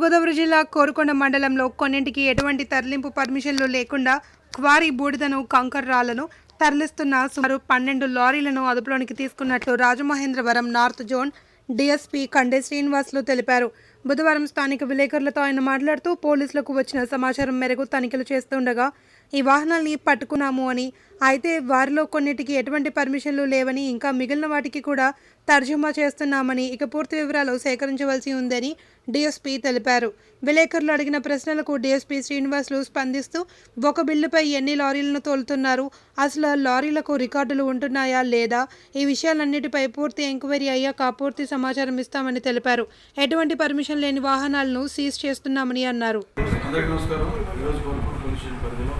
తూర్పుగోదావరి జిల్లా కోరుకొండ మండలంలో కొన్నింటికి ఎటువంటి తరలింపు పర్మిషన్లు లేకుండా క్వారీ బూడిదను కంకర్ రాళ్ళను తరలిస్తున్న సుమారు పన్నెండు లారీలను అదుపులోనికి తీసుకున్నట్లు Rajamahendravaram north zone DSP Kande Srinivasulu తెలిపారు. బుధవారం స్థానిక విలేకరులతో ఆయన మాట్లాడుతూ పోలీసులకు వచ్చిన సమాచారం మేరకు తనిఖీలు చేస్తుండగా ఈ వాహనాల్ని పట్టుకున్నాము అని అయితే వారిలో కొన్నిటికి ఎటువంటి పర్మిషన్లు లేవని ఇంకా మిగిలిన వాటికి కూడా తర్జుమా చేస్తున్నామని ఇక పూర్తి వివరాలు సేకరించవలసి ఉందని డీఎస్పీ తెలిపారు. విలేకరులు అడిగిన ప్రశ్నలకు డీఎస్పీ శ్రీనివాసులు స్పందిస్తూ ఒక బిల్లుపై ఎన్ని లారీలను తోలుతున్నారు? అసలు లారీలకు రికార్డులు ఉంటున్నాయా లేదా? ఈ విషయాలన్నిటిపై పూర్తి ఎంక్వైరీ అయ్యాక పూర్తి సమాచారం ఇస్తామని తెలిపారు. ఎటువంటి పర్మిషన్ లేని వాహనాలను సీజ్ చేస్తున్నామని అన్నారు అందరికీ నమస్కారం ఈరోజు కోరుకుంట పోలీస్ స్టేషన్ పరిధిలో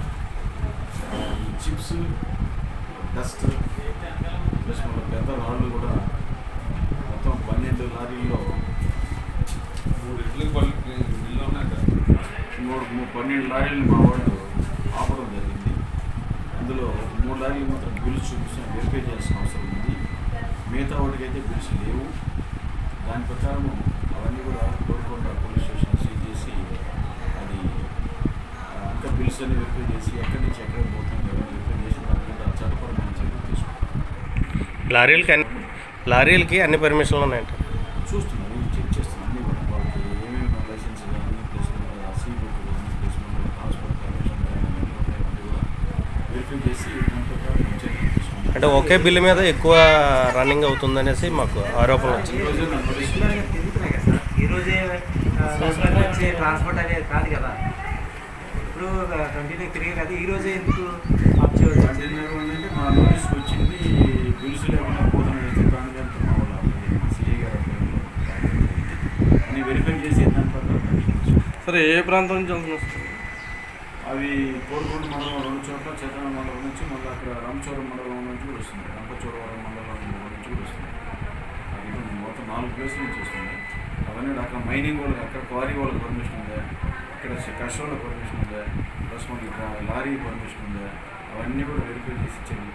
ఆ, ఈ చిప్స్ డస్ట్ ప్లస్ మన పెద్ద రాళ్ళు కూడా మొత్తం పన్నెండు లారీల్లో మూడు ఇడ్లకి పళ్ళు ఉన్నాయి మూడు మూడు పన్నెండు లారీలు మా వాళ్ళు ఆపడం జరిగింది. అందులో మూడు లారీలు మాత్రం బిల్స్ చూపించిన వెరిఫై చేయాల్సిన అవసరం ఉంది. మిగతా వాటికి అయితే బిల్స్ లేవు. దాని ప్రకారం అవన్నీ కూడా కోరుకొండ పోలీస్ స్టేషన్ సీజ్ చేసి అది ఇంకా బిల్స్ అన్ని వెరిఫై చేసి ఎక్కడి నుంచి ఎక్కడ పోతుంది లారీలకి అన్ని లారీలకి అన్ని పర్మిషన్లు ఉన్నాయంట. చూస్తున్నాం నేను చెక్ చేస్తున్నాను అన్నీ కూడా. వాళ్ళకి ఏమేమి లైసెన్స్ కానీ ప్లస్ సీ బుక్ కానీ ప్లస్ ట్రాన్స్పోర్ట్ పర్మిషన్ కానీ అవన్నీ ఉంటాయి. అవన్నీ కూడా వెరిఫై చేసి దాని ప్రకారం చర్యలు తీసుకుంటాం. అంటే ఒకే బిల్లు మీద ఎక్కువ రన్నింగ్ అవుతుందనేసి మాకు ఆరోపణలు వచ్చింది. ఈరోజు కదా సార్. ఈ రోజే రెగ్యులర్గా వచ్చే ట్రాన్స్పోర్ట్ అనేది కాదు కదా. ఇప్పుడు కంటిన్యూ తిరిగే కదా. ఈ రోజే ఎందుకు ఆఫ్ చేయవచ్చు కంటైనర్ అంటే మా నోటీస్కి వచ్చింది బిల్స్ లేకుండా పోతున్నాయి చెప్పడానికి అంతా మా వాళ్ళు సిఐ గారు ఆధ్వర్యంలో అన్ని వెరిఫై చేసి దాని ప్రకారం action తీసుకుంటాం. సరే ఏ ప్రాంతం నుంచి వెళ్తున్నారు అవి కోరుకొండ మండలం రెండు చోట్ల చేతన మండలం నుంచి మళ్ళీ అక్కడ రామచోరం మండలం నుంచి కూడా వస్తుంది. రంపచోడవరం మండలం నుంచి కూడా వస్తుంది. అది మొత్తం నాలుగు ప్లేసుల నుంచి వస్తుంది. అవన్నీ అక్కడ మైనింగ్ వాళ్ళకి అక్కడ క్వారీ వాళ్ళకి పర్మిషన్ ఉందా ఇక్కడ కష్టోళ్ళ పర్మిషన్ ఉందా ప్లస్ మనకి లారీ పర్మిషన్ ఉందా అవన్నీ కూడా వెరిఫై చేసి చర్యలు